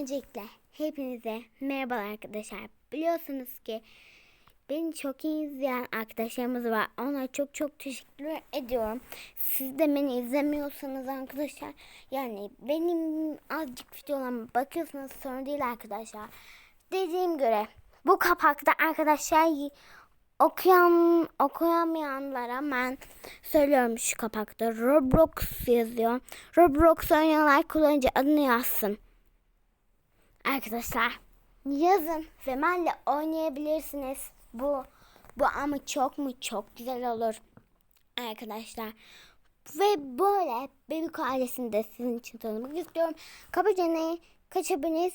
Öncelikle hepinize merhaba arkadaşlar. Biliyorsunuz ki beni çok iyi izleyen arkadaşlarımız var. Ona çok çok teşekkür ediyorum. Siz de beni izlemiyorsanız arkadaşlar yani benim azıcık videolarıma bakıyorsanız sorun değil arkadaşlar. Dediğim göre bu kapakta arkadaşlar okuyan okuyamayanlara ben söylüyorum şu kapakta Roblox yazıyor. Roblox oynayanlar kullanıcı adını yazsın. Arkadaşlar yazın ve benle oynayabilirsiniz. Bu bu ama çok mu çok güzel olur arkadaşlar. Ve böyle Bebek ailesini de sizin için tanımak istiyorum. Kabaca kaç aboniz?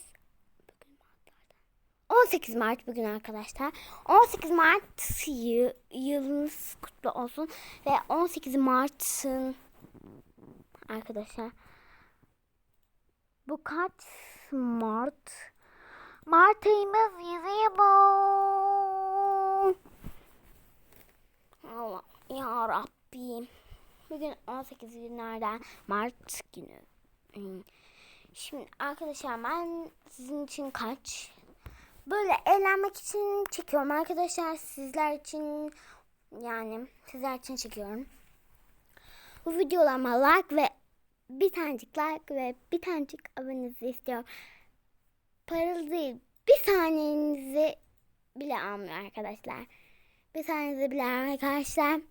18 Mart bugün arkadaşlar. 18 Mart yı- yılınız kutlu olsun. Ve 18 Mart'ın arkadaşlar bu kaç Mart? Mart ayımız yazıyor. Allah ya Rabbim. Bugün 18 günlerden Mart günü. Şimdi arkadaşlar ben sizin için kaç böyle eğlenmek için çekiyorum arkadaşlar sizler için yani sizler için çekiyorum. Bu videolarıma like ve bir tanecik like ve bir tanecik abonenizi istiyorum. Paralı değil. Bir saniyenizi bile almıyor arkadaşlar. Bir saniyenizi bile almıyor arkadaşlar.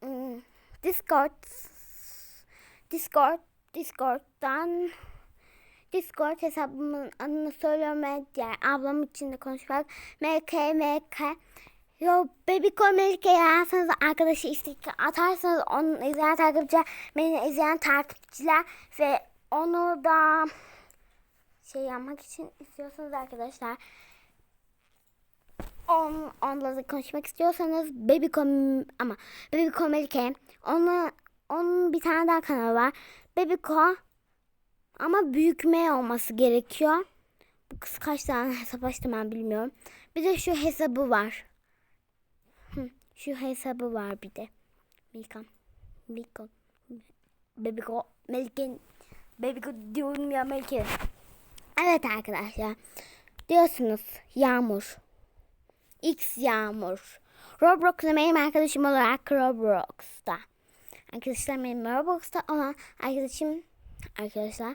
Hmm, Discord Discord Discord'dan Discord hesabımın adını söylüyorum ve diğer ablam için de konuşmak. MK MK Yo Bebiko Melike yazarsanız arkadaşı istek atarsanız onu izleyen takipçiler beni izleyen takipçiler ve onu da şey yapmak için istiyorsanız arkadaşlar on, onunla da konuşmak istiyorsanız Bebiko ama Bebiko Melike onu onun bir tane daha kanalı var. Bebiko ama büyükme olması gerekiyor. Bu kız kaç tane hesap açtı ben bilmiyorum. Bir de şu hesabı var. Şu hesabı var bir de. Milkan. Milkan. Bebiko. Melike. Bebiko diyorum ya Melike. Evet arkadaşlar. Diyorsunuz Yağmur. X Yağmur. Roblox'ta benim arkadaşım olarak Roblox'ta. Arkadaşlar benim Roblox'ta olan arkadaşım arkadaşlar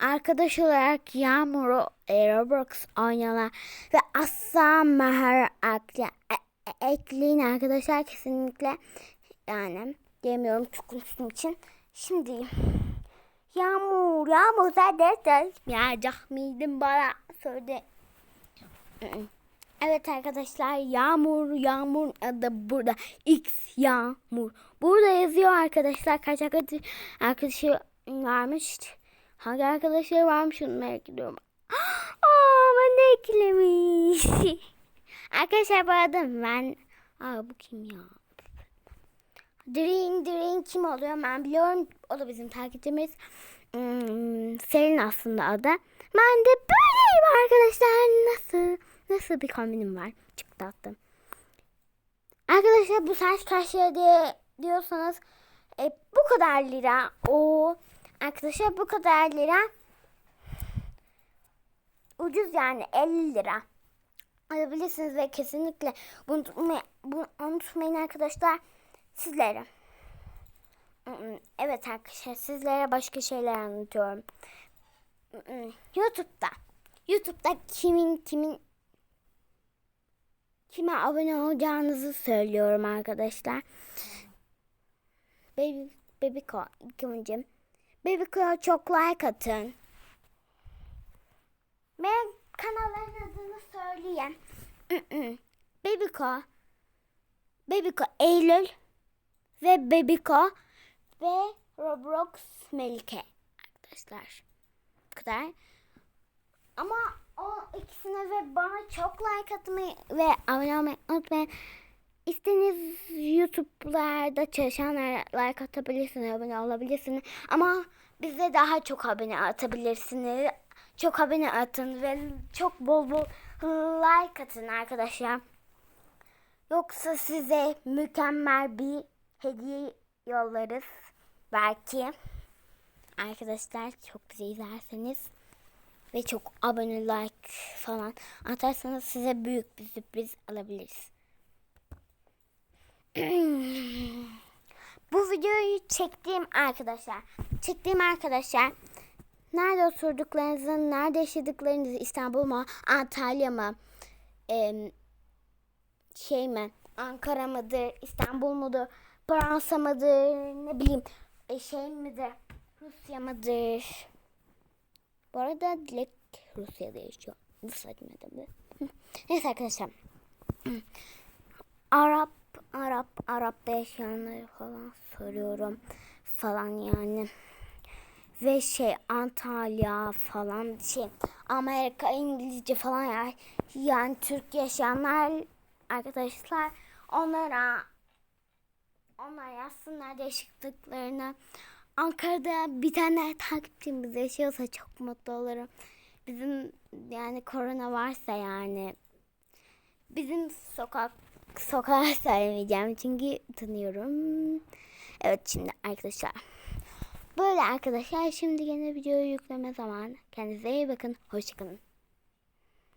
arkadaş olarak Yağmur'u e, Roblox oynuyorlar ve asla mahar akla ekleyin arkadaşlar kesinlikle. Yani demiyorum çok konuştuğum için. Şimdi Yağmur Yağmur de yağacak mıydın bana? Söyle. Evet arkadaşlar Yağmur Yağmur adı burada. X Yağmur. Burada yazıyor arkadaşlar kaç arkadaş arkadaşı varmış. Hangi arkadaşları varmış onu merak ediyorum. Aa ben de eklemiş arkadaşlar bu arada ben Aa bu kim ya Dream Dream kim oluyor ben biliyorum o da bizim takipçimiz hmm, Selin aslında adı ben de böyleyim arkadaşlar nasıl Nasıl bir kombinim var? Çıktı attım. Arkadaşlar bu saç kaç lira diye diyorsanız e, bu kadar lira. O arkadaşlar bu kadar lira. Ucuz yani 50 lira. Alabilirsiniz ve kesinlikle bunu, unutmayın, bunu unutmayın arkadaşlar. Sizlere. Evet arkadaşlar sizlere başka şeyler anlatıyorum. YouTube'da. YouTube'da kimin kimin kime abone olacağınızı söylüyorum arkadaşlar. Baby, Bebiko önce. Bebiko'ya çok like atın. Ben kanalların adını söyleyeyim. Bebiko, Bebiko Eylül ve Bebiko ve Roblox Melike arkadaşlar. Bu kadar. Ama o ikisine ve bana çok like atmayı ve abone olmayı unutmayın. İstediğiniz YouTube'larda çalışanlara like atabilirsiniz, abone olabilirsiniz. Ama bize daha çok abone atabilirsiniz. Çok abone atın ve çok bol bol like atın arkadaşlar. Yoksa size mükemmel bir hediye yollarız. Belki. Arkadaşlar çok bizi izlerseniz. ve çok abone like falan atarsanız size büyük bir sürpriz alabiliriz. Bu videoyu çektiğim arkadaşlar, çektiğim arkadaşlar nerede oturduklarınızı, nerede yaşadıklarınızı İstanbul mu, Antalya mı, em, şey mi, Ankara mıdır, İstanbul mudur, Fransa mıdır, ne bileyim, e, şey midir, Rusya mıdır? Bu arada Dilek Rusya'da yaşıyor. Değil mi? Neyse arkadaşlar. Arap, Arap, Arap'ta yaşayanları falan soruyorum falan yani. Ve şey Antalya falan şey Amerika İngilizce falan ya yani Türk yaşayanlar arkadaşlar onlara onlar yazsınlar değişikliklerini. Ankara'da bir tane takipçimiz yaşıyorsa çok mutlu olurum. Bizim yani korona varsa yani bizim sokak sokağa söylemeyeceğim çünkü tanıyorum. Evet şimdi arkadaşlar. Böyle arkadaşlar şimdi yine videoyu yükleme zamanı. Kendinize iyi bakın. Hoşçakalın.